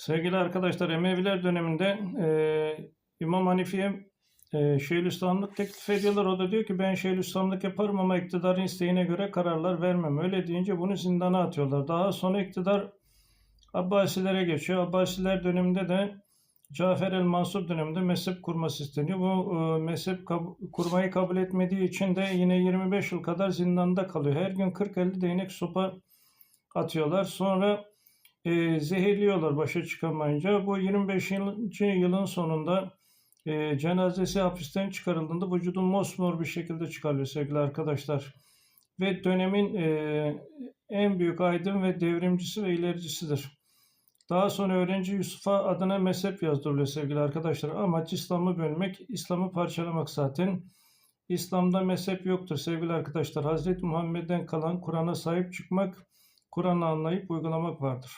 Sevgili arkadaşlar Emeviler döneminde e, İmam Hanifi'ye e, Şeyhülislamlık teklif ediyorlar. O da diyor ki ben Şeyhülislamlık yaparım ama iktidarın isteğine göre kararlar vermem. Öyle deyince bunu zindana atıyorlar. Daha sonra iktidar Abbasilere geçiyor. Abbasiler döneminde de Cafer el Mansur döneminde mezhep kurması isteniyor. Bu e, mezhep kab- kurmayı kabul etmediği için de yine 25 yıl kadar zindanda kalıyor. Her gün 40-50 değnek sopa atıyorlar. Sonra e, zehirliyorlar başa çıkamayınca. Bu 25. yıl- yılın sonunda e, cenazesi hapisten çıkarıldığında vücudu mosmor bir şekilde çıkarılıyor sevgili arkadaşlar. Ve dönemin e, en büyük aydın ve devrimcisi ve ilericisidir. Daha sonra öğrenci Yusuf'a adına mezhep yazdırılıyor sevgili arkadaşlar. Amaç İslam'ı bölmek, İslam'ı parçalamak zaten. İslam'da mezhep yoktur sevgili arkadaşlar. Hazreti Muhammed'den kalan Kur'an'a sahip çıkmak, Kur'an'ı anlayıp uygulamak vardır.